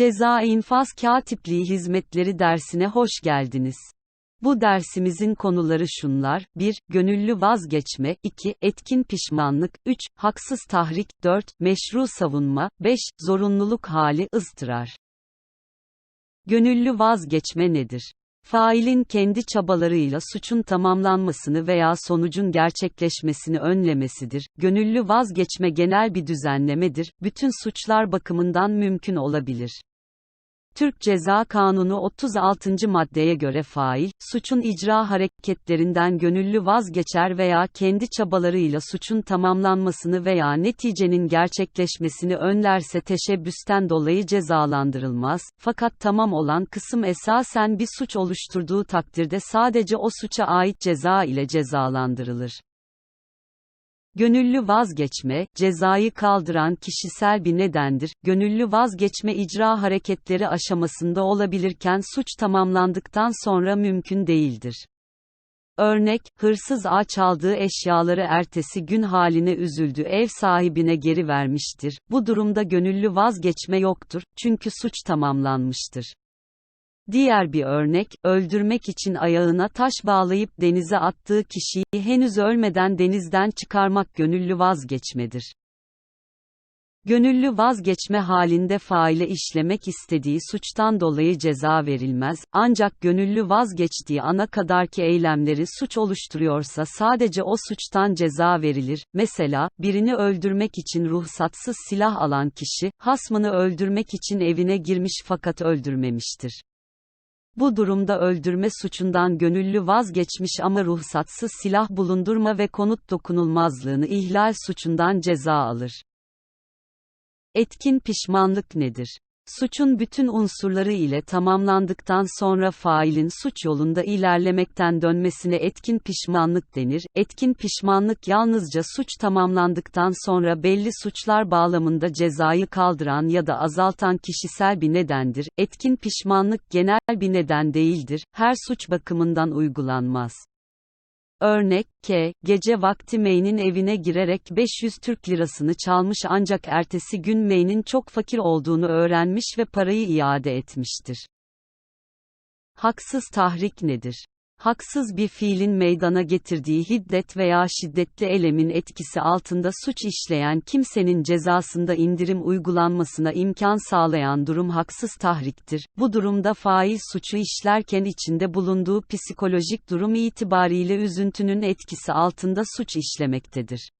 Ceza infaz katipliği hizmetleri dersine hoş geldiniz. Bu dersimizin konuları şunlar, 1. Gönüllü vazgeçme, 2. Etkin pişmanlık, 3. Haksız tahrik, 4. Meşru savunma, 5. Zorunluluk hali, ıztırar. Gönüllü vazgeçme nedir? Failin kendi çabalarıyla suçun tamamlanmasını veya sonucun gerçekleşmesini önlemesidir. Gönüllü vazgeçme genel bir düzenlemedir, bütün suçlar bakımından mümkün olabilir. Türk Ceza Kanunu 36. maddeye göre fail, suçun icra hareketlerinden gönüllü vazgeçer veya kendi çabalarıyla suçun tamamlanmasını veya neticenin gerçekleşmesini önlerse teşebbüsten dolayı cezalandırılmaz, fakat tamam olan kısım esasen bir suç oluşturduğu takdirde sadece o suça ait ceza ile cezalandırılır. Gönüllü vazgeçme, cezayı kaldıran kişisel bir nedendir. Gönüllü vazgeçme icra hareketleri aşamasında olabilirken suç tamamlandıktan sonra mümkün değildir. Örnek, hırsız ağ çaldığı eşyaları ertesi gün haline üzüldü ev sahibine geri vermiştir. Bu durumda gönüllü vazgeçme yoktur, çünkü suç tamamlanmıştır. Diğer bir örnek, öldürmek için ayağına taş bağlayıp denize attığı kişiyi henüz ölmeden denizden çıkarmak gönüllü vazgeçmedir. Gönüllü vazgeçme halinde faile işlemek istediği suçtan dolayı ceza verilmez, ancak gönüllü vazgeçtiği ana kadarki eylemleri suç oluşturuyorsa sadece o suçtan ceza verilir. Mesela, birini öldürmek için ruhsatsız silah alan kişi, hasmını öldürmek için evine girmiş fakat öldürmemiştir. Bu durumda öldürme suçundan gönüllü vazgeçmiş ama ruhsatsız silah bulundurma ve konut dokunulmazlığını ihlal suçundan ceza alır. Etkin pişmanlık nedir? Suçun bütün unsurları ile tamamlandıktan sonra failin suç yolunda ilerlemekten dönmesine etkin pişmanlık denir. Etkin pişmanlık yalnızca suç tamamlandıktan sonra belli suçlar bağlamında cezayı kaldıran ya da azaltan kişisel bir nedendir. Etkin pişmanlık genel bir neden değildir, her suç bakımından uygulanmaz. Örnek, K, gece vakti May'nin evine girerek 500 Türk lirasını çalmış ancak ertesi gün May'nin çok fakir olduğunu öğrenmiş ve parayı iade etmiştir. Haksız tahrik nedir? Haksız bir fiilin meydana getirdiği hiddet veya şiddetli elemin etkisi altında suç işleyen kimsenin cezasında indirim uygulanmasına imkan sağlayan durum haksız tahriktir. Bu durumda fail suçu işlerken içinde bulunduğu psikolojik durum itibariyle üzüntünün etkisi altında suç işlemektedir.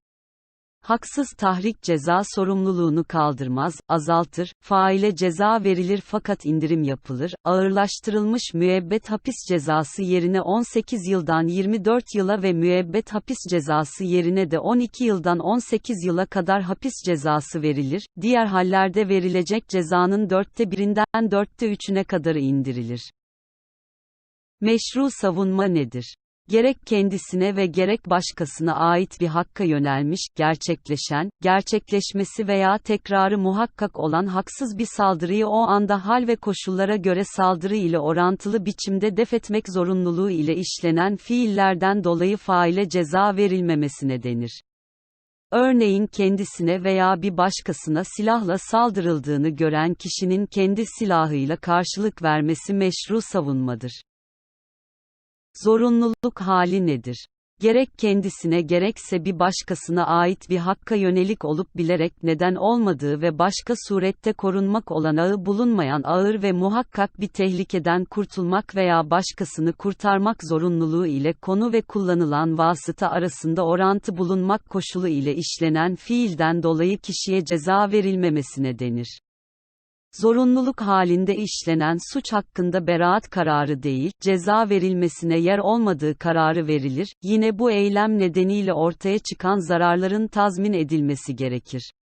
Haksız tahrik ceza sorumluluğunu kaldırmaz, azaltır, faile ceza verilir fakat indirim yapılır, ağırlaştırılmış müebbet hapis cezası yerine 18 yıldan 24 yıla ve müebbet hapis cezası yerine de 12 yıldan 18 yıla kadar hapis cezası verilir, diğer hallerde verilecek cezanın dörtte birinden dörtte üçüne kadar indirilir. Meşru savunma nedir? Gerek kendisine ve gerek başkasına ait bir hakka yönelmiş, gerçekleşen, gerçekleşmesi veya tekrarı muhakkak olan haksız bir saldırıyı o anda hal ve koşullara göre saldırı ile orantılı biçimde defetmek zorunluluğu ile işlenen fiillerden dolayı faile ceza verilmemesine denir. Örneğin kendisine veya bir başkasına silahla saldırıldığını gören kişinin kendi silahıyla karşılık vermesi meşru savunmadır. Zorunluluk hali nedir? Gerek kendisine gerekse bir başkasına ait bir hakka yönelik olup bilerek neden olmadığı ve başka surette korunmak olanağı bulunmayan ağır ve muhakkak bir tehlikeden kurtulmak veya başkasını kurtarmak zorunluluğu ile konu ve kullanılan vasıta arasında orantı bulunmak koşulu ile işlenen fiilden dolayı kişiye ceza verilmemesine denir zorunluluk halinde işlenen suç hakkında beraat kararı değil, ceza verilmesine yer olmadığı kararı verilir, yine bu eylem nedeniyle ortaya çıkan zararların tazmin edilmesi gerekir.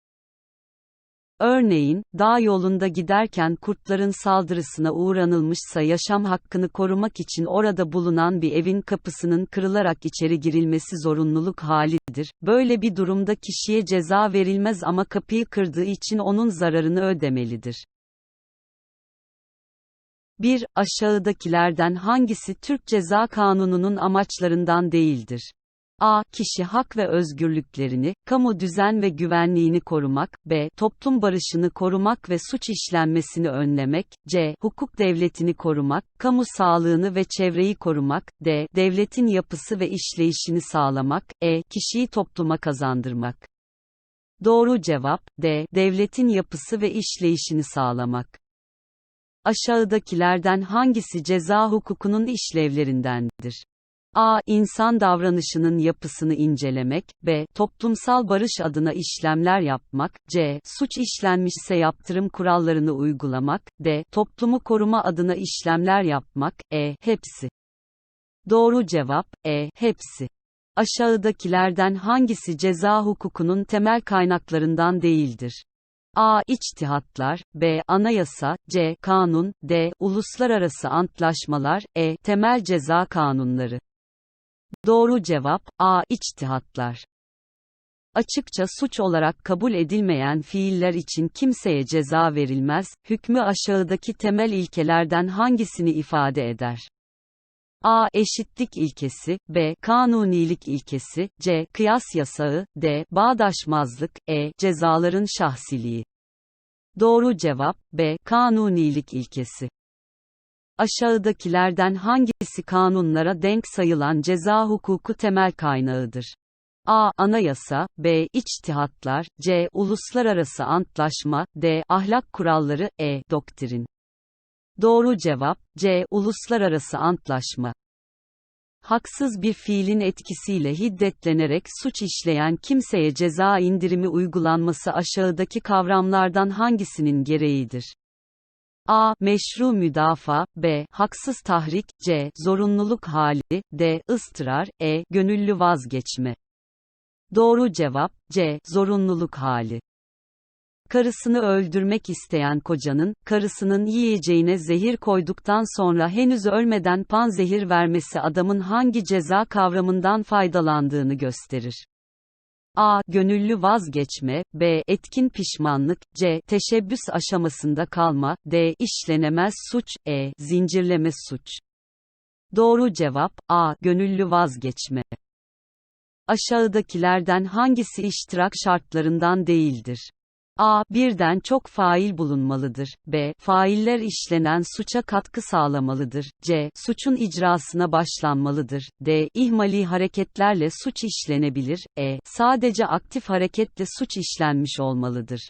Örneğin, dağ yolunda giderken kurtların saldırısına uğranılmışsa yaşam hakkını korumak için orada bulunan bir evin kapısının kırılarak içeri girilmesi zorunluluk halidir. Böyle bir durumda kişiye ceza verilmez ama kapıyı kırdığı için onun zararını ödemelidir. 1. Aşağıdakilerden hangisi Türk Ceza Kanunu'nun amaçlarından değildir? A. Kişi hak ve özgürlüklerini, kamu düzen ve güvenliğini korumak, B. Toplum barışını korumak ve suç işlenmesini önlemek, C. Hukuk devletini korumak, kamu sağlığını ve çevreyi korumak, D. Devletin yapısı ve işleyişini sağlamak, E. Kişiyi topluma kazandırmak. Doğru cevap, D. Devletin yapısı ve işleyişini sağlamak. Aşağıdakilerden hangisi ceza hukukunun işlevlerindendir? A. İnsan davranışının yapısını incelemek, B. Toplumsal barış adına işlemler yapmak, C. Suç işlenmişse yaptırım kurallarını uygulamak, D. Toplumu koruma adına işlemler yapmak, E. Hepsi. Doğru cevap, E. Hepsi. Aşağıdakilerden hangisi ceza hukukunun temel kaynaklarından değildir? A. İçtihatlar, B. Anayasa, C. Kanun, D. Uluslararası antlaşmalar, E. Temel ceza kanunları. Doğru cevap, A. İçtihatlar. Açıkça suç olarak kabul edilmeyen fiiller için kimseye ceza verilmez, hükmü aşağıdaki temel ilkelerden hangisini ifade eder? A. Eşitlik ilkesi, B. Kanunilik ilkesi, C. Kıyas yasağı, D. Bağdaşmazlık, E. Cezaların şahsiliği. Doğru cevap, B. Kanunilik ilkesi. Aşağıdakilerden hangisi kanunlara denk sayılan ceza hukuku temel kaynağıdır? A. Anayasa, B. İçtihatlar, C. Uluslararası antlaşma, D. Ahlak kuralları, E. Doktrin. Doğru cevap, C. Uluslararası antlaşma. Haksız bir fiilin etkisiyle hiddetlenerek suç işleyen kimseye ceza indirimi uygulanması aşağıdaki kavramlardan hangisinin gereğidir? A. Meşru müdafaa, B. Haksız tahrik, C. Zorunluluk hali, D. ıstırar, E. Gönüllü vazgeçme. Doğru cevap, C. Zorunluluk hali. Karısını öldürmek isteyen kocanın, karısının yiyeceğine zehir koyduktan sonra henüz ölmeden panzehir vermesi adamın hangi ceza kavramından faydalandığını gösterir. A. Gönüllü vazgeçme, B. Etkin pişmanlık, C. Teşebbüs aşamasında kalma, D. İşlenemez suç, E. Zincirleme suç. Doğru cevap, A. Gönüllü vazgeçme. Aşağıdakilerden hangisi iştirak şartlarından değildir? A. Birden çok fail bulunmalıdır. B. Failler işlenen suça katkı sağlamalıdır. C. Suçun icrasına başlanmalıdır. D. İhmali hareketlerle suç işlenebilir. E. Sadece aktif hareketle suç işlenmiş olmalıdır.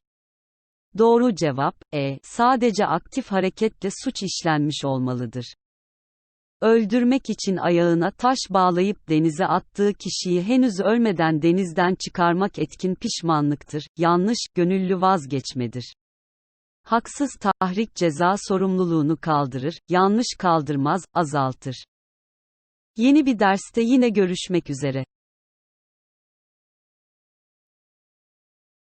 Doğru cevap, E. Sadece aktif hareketle suç işlenmiş olmalıdır. Öldürmek için ayağına taş bağlayıp denize attığı kişiyi henüz ölmeden denizden çıkarmak etkin pişmanlıktır, yanlış, gönüllü vazgeçmedir. Haksız tahrik ceza sorumluluğunu kaldırır, yanlış kaldırmaz, azaltır. Yeni bir derste yine görüşmek üzere.